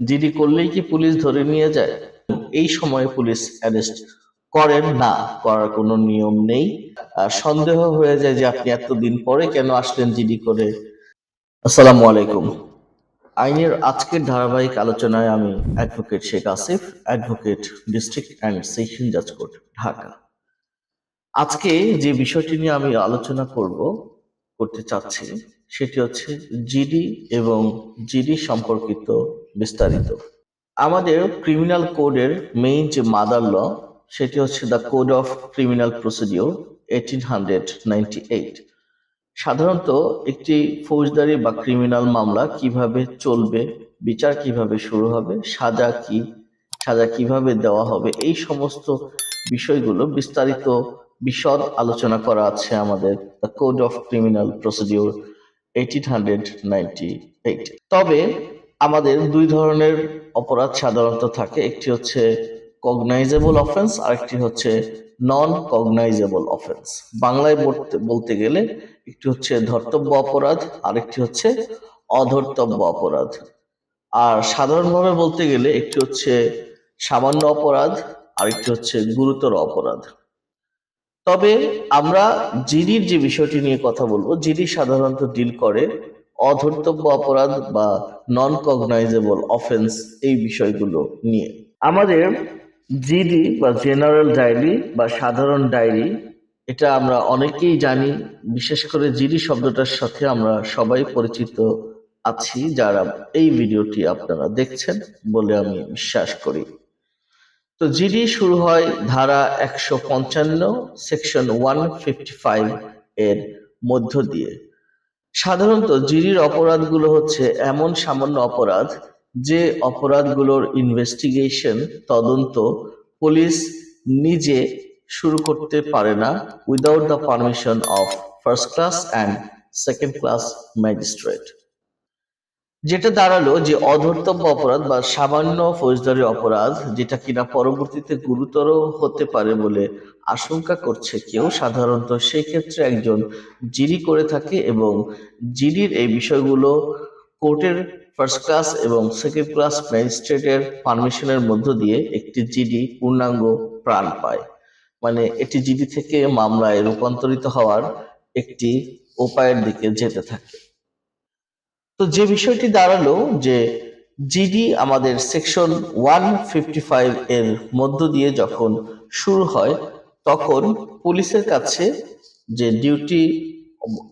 GD করলেই কি police ধরে নিয়ে যায়? এই সময় পুলিশ অ্যারেস্ট করেন না, করার কোনো নিয়ম নেই। সন্দেহ হয়ে যায় যে আপনি এতদিন পরে কেন আসলেন জিডি করে? আসসালামু আলাইকুম। আইনের আজকের ধারাবাহিক আলোচনায় আমি advocate Sheikh Asif advocate district and session জাজ কোর্ট ঢাকা। আজকে যে বিষয়টি নিয়ে আমি আলোচনা করব, করতে চাচ্ছি, সেটি হচ্ছে জিডি এবং জিডি সম্পর্কিত বিস্তারিত। আমাদের ক্রিমিনাল কোডের মেইন যে মাদার ল সেটি হচ্ছে the code of criminal procedure eighteen hundred ninety eight সাধারণত একটি ফৌজদারি বা ক্রিমিনাল মামলা কীভাবে চলবে, বিচার কীভাবে শুরু হবে, সাজা কি, সাজা কীভাবে দেওয়া হবে, এই সমস্ত বিষয়গুলো বিস্তারিত বিশদ আলোচনা করা আছে আমাদের the code of criminal procedure eighteen hundred ninety eight তবে আমাদের দুই ধরনের অপরাধ সাধারণত থাকে। একটি হচ্ছে কগনাইজেবল অফেন্স আরেকটি হচ্ছে নন কগনাইজেবল অফেন্স বাংলায় বলতে- গেলে একটি হচ্ছে ধর্তব্য অপরাধ, আরেকটি হচ্ছে অধর্তব্য অপরাধ। আর সাধারণভাবে বলতে গেলে একটি হচ্ছে সামান্য অপরাধ, আরেকটি হচ্ছে গুরুতর অপরাধ। তবে আমরা জিডির যে বিষয়টি নিয়ে কথা বলব, জিডি সাধারণত ডিল করে অধর্তব্য অপরাধ বা নন কগনাইজেবল অফেন্স এই বিষয়গুলো নিয়ে। আমাদের জিডি বা জেনারেল ডায়েরি বা সাধারণ ডায়েরি এটা আমরা অনেকেই জানি, বিশেষ করে জিডি শব্দটার সাথে আমরা সবাই পরিচিত আছি যারা এই ভিডিওটি আপনারা দেখছেন বলে আমি বিশ্বাস করি। তো জিডি শুরু হয় ধারা একশো পঞ্চান্ন সেকশন ওয়ান ফিফটি ফাইভ এর মধ্য দিয়ে। সাধারণত জিরির অপরাধগুলো হচ্ছে এমন সামান্য অপরাধ যে অপরাধগুলোর ইনভেস্টিগেশন তদন্ত পুলিশ নিজে শুরু করতে পারে না without the permission of first class and second class magistrate যেটা দাঁড়াল যে অধর্তব্য অপরাধ বা সামান্য ফৌজদারি অপরাধ, যেটা কিনা পরবর্তীতে গুরুতর হতে পারে বলে আশঙ্কা করছে কেউ। সাধারণত সেই ক্ষেত্রে একজন জিডি করে থাকে এবং জিডির এই বিষয়গুলো কোর্টের ফার্স্ট ক্লাস এবং সেকেন্ড ক্লাস ম্যাজিস্ট্রেটের পারমিশনের মধ্য দিয়ে একটি জিডি পূর্ণাঙ্গ প্রাণ পায়। মানে এটি জিডি থেকে মামলায় রূপান্তরিত হওয়ার একটি উপায়ের দিকে যেতে থাকে। তো যে বিষয়টি দাঁড়াল যে জিডি আমাদের সেকশন ওয়ান ফিফটি ফাইভ এর মধ্য দিয়ে যখন শুরু হয়, তখন পুলিশের কাছে যে ডিউটি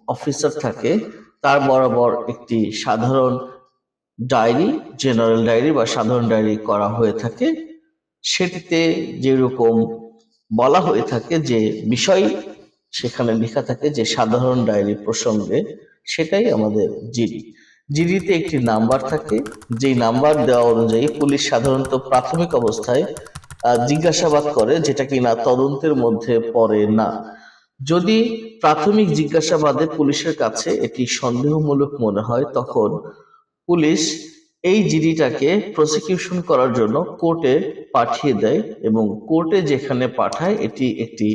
অফিসার থাকে, তার বরাবর একটি সাধারণ ডায়েরি জেনারেল ডায়েরি বা সাধারণ ডায়েরি করা হয়ে থাকে। সেটিতে যেরকম বলা হয়ে থাকে যে বিষয় সেখানে লেখা থাকে যে সাধারণ ডায়েরি প্রসঙ্গে, সেটাই আমাদের জিডি জিডিতে একটি নাম্বার থাকে, যেই নাম্বার দেওয়া অনুযায়ী পুলিশ সাধারণত প্রাথমিক অবস্থায় জিজ্ঞাসাবাদ করে যেটা কিনা তদন্তের মধ্যে পড়ে না। যদি প্রাথমিক জিজ্ঞাসাবাদে পুলিশের কাছে এটি সন্দেহমূলক মনে হয়, তখন পুলিশ এই জিডিটাকে প্রসিকিউশন করার জন্য কোর্টে পাঠিয়ে দেয় এবং কোর্টে যেখানে পাঠায়, এটি একটি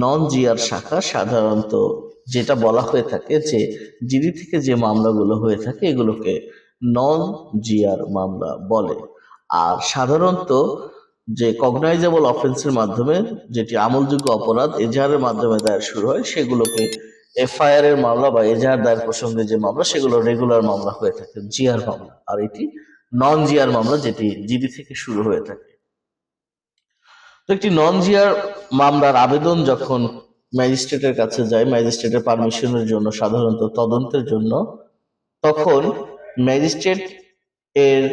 নন জিআর শাখা, সাধারণত যেটা বলা হয়ে থাকে যে জিডি থেকে যে মামলাগুলো হয়ে থাকে এগুলোকে নন জিআর মামলা বলে। আর সাধারণত যে কগনাইজেবল অফেন্সের মাধ্যমে যেটি আমলযোগ্য অপরাধ এজাহারের মাধ্যমে দায়ের শুরু হয়, সেগুলোকে এফআইআর এর মামলা বা এজাহার দায়ের প্রসঙ্গে যে মামলা, সেগুলো রেগুলার মামলা হয়ে থাকে জিআর মামলা। আর এটি নন জিআর মামলা যেটি জিডি থেকে শুরু হয়ে থাকে। তো একটি নন জিআর মামলার আবেদন যখন ম্যাজিস্ট্রেটের কাছে যায় ম্যাজিস্ট্রেটের পারমিশনের জন্য, সাধারণত তদন্তের জন্য, তখন ম্যাজিস্ট্রেট এর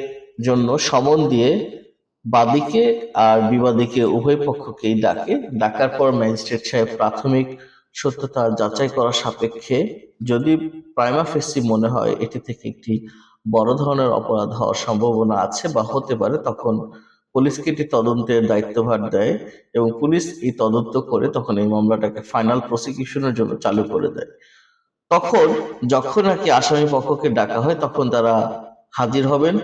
জন্য সমন দিয়ে বাদীকে আর বিবাদীকে উভয় পক্ষকেই ডাকে। ডাকার পর ম্যাজিস্ট্রেট সাহেব প্রাথমিক সত্যতা যাচাই করার সাপেক্ষে, যদি প্রাইমা ফেসি মনে হয় এটি থেকে একটি বড় ধরনের অপরাধ হওয়ার সম্ভাবনা আছে বা হতে পারে, তখন পুলিশকে এটি তদন্তের দায়িত্বভার দেয় এবং পুলিশ এই তদন্ত করে তখন এই মামলাটাকে ফাইনাল প্রসিকিউশনের জন্য চালু করে দেয়। তখন যখন আর কি আসামি পক্ষকে ডাকা হয়, তখন তারা হাজির হবেন।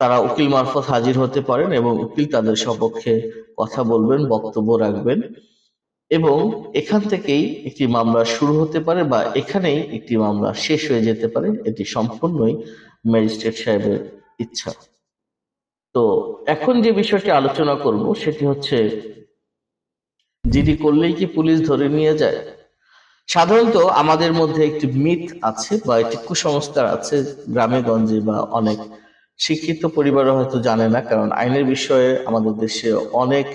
তারা উকিল মারফত হাজির হতে পারেন এবং উকিল তাদের সপক্ষে কথা বলবেন, বক্তব্য রাখবেন এবং এখান থেকেই একটি মামলা শুরু হতে পারে বা এখানেই একটি মামলা শেষ হয়ে যেতে পারে। এটি সম্পূর্ণই ম্যাজিস্ট্রেট সাহেবের ইচ্ছা। তো এখন যে বিষয়টি আলোচনা করব সেটি হচ্ছে, জিডি করলেই কি পুলিশ ধরে নিয়ে যায়? সাধারণত আমাদের মধ্যে একটি মিথ আছে বা একটি কুসংস্কার আছে গ্রামে গঞ্জে বা অনেক শিক্ষিত পরিবারও হয়তো জানে না, কারণ আইনের বিষয়ে আমাদের দেশে অনেক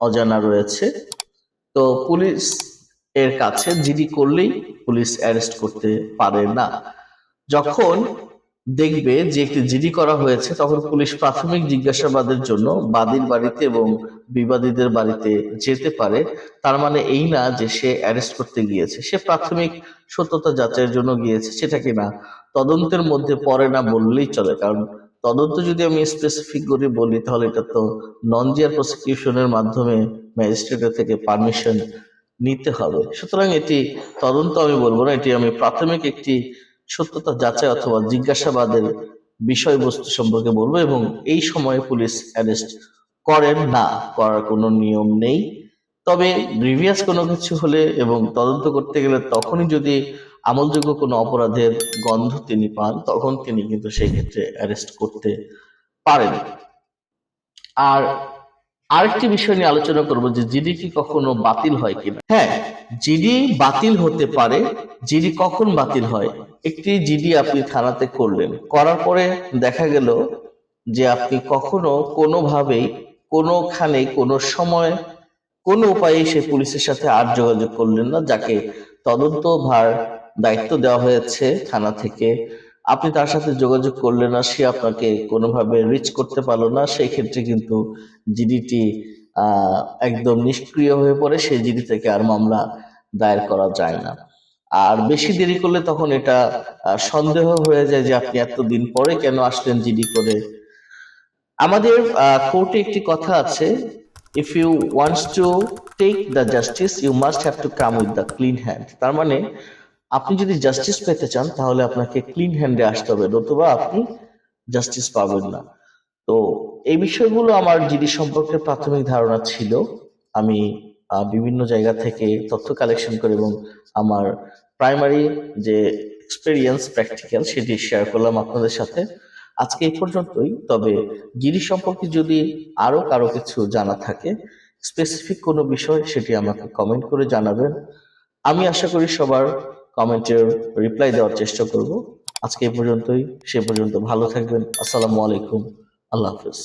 অজানা রয়েছে। তো পুলিশ এর কাছে জিডি করলেই পুলিশ অ্যারেস্ট করতে পারে না। যখন দেখবে যে একটি জিডি করা হয়েছে, তখন পুলিশ প্রাথমিক জিজ্ঞাসাবাদের জন্য বাদীর বাড়িতে এবং বিবাদীদের বাড়িতে যেতে পারে। তার মানে এই না যে সে অ্যারেস্ট করতে গিয়েছে, সে প্রাথমিক সত্যতা যাচাইয়ের জন্য গিয়েছে, সেটা কিনা তদন্তের মধ্যে পড়ে না বললেই চলে, কারণ তদন্ত যদি আমি স্পেসিফিক করে বলি, তাহলে এটা তো নন জিয়ার প্রসিকিউশনের মাধ্যমে ম্যাজিস্ট্রেটের থেকে পারমিশন নিতে হবে। সুতরাং এটি তদন্ত আমি বলব না, এটি আমি প্রাথমিক একটি সত্যতা যাচাই অথবা জিজ্ঞাসাবাদের বিষয়বস্তু সম্পর্কে বলব এবং এই সময়ে পুলিশ অ্যারেস্ট করেন না, করার কোনো নিয়ম নেই। তবে প্রিভিয়াস কোনো কিছু হলে এবং তদন্ত করতে গেলে তখনই যদি আমলযোগ্য কোনো অপরাধের গন্ধ তিনি পান, তখন তিনি কিন্তু সেই ক্ষেত্রে অ্যারেস্ট করতে পারেন। আর আরেকটি বিষয় নিয়ে আলোচনা করব যে জিডি কি কখনো বাতিল হয় কিনা। হ্যাঁ জিডি বাতিল হতে পারে, জিডি কখন বাতিল হয়? একটি জিডি আপনি থানাতে করলেন। করার পরে দেখা গেল যে আপনি কখনো কোনোভাবেই, কোনোখানে, কোনো সময়, কোনো উপায়ে সে পুলিশের সাথে আর যোগাযোগ করলেন না, যাকে তদন্ত ভার দায়িত্ব দেওয়া হয়েছে থানা থেকে। আপনি তার সাথে যোগাযোগ করলেন না, সে আপনাকে কোনোভাবে রিচ করতে পারল না। সেই ক্ষেত্রে কিন্তু জিডিটি একদম নিষ্ক্রিয় হয়ে পড়ে। সেই জিডি থেকে আর মামলা দায়ের করা যায় না। আর বেশি দেরি করলে তখন এটা সন্দেহ হয়ে যায় যে আপনি এতদিন পরে কেন আসলেন জিডি করে। আমাদের কোর্টে একটি কথা আছে if you wants to take the justice you must have to come with the clean hand তার মানে আপনি যদি জাস্টিস পেতে চান তাহলে আপনাকে ক্লিন হ্যান্ডে আসতে হবে নতুবা আপনি জাস্টিস পাবেন না। তো এই বিষয়গুলো আমার জিডি সম্পর্কে প্রাথমিক ধারণা ছিল। আমি বিভিন্ন জায়গা থেকে তথ্য কালেকশন করে এবং আমার প্রাইমারি যে এক্সপেরিয়েন্স প্র্যাকটিক্যাল সেটি শেয়ার করলাম আপনাদের সাথে। আজকে এই পর্যন্তই, তবে গিরি সম্পর্কে যদি আরও কারও কিছু জানা থাকে স্পেসিফিক কোনো বিষয় সেটি আমাকে কমেন্ট করে জানাবেন। আমি আশা করি সবার কমেন্টের রিপ্লাই দেওয়ার চেষ্টা করব। আজকে এই পর্যন্তই, সে পর্যন্ত ভালো থাকবেন। আসসালামু আলাইকুম। আল্লাহ হাফিজ।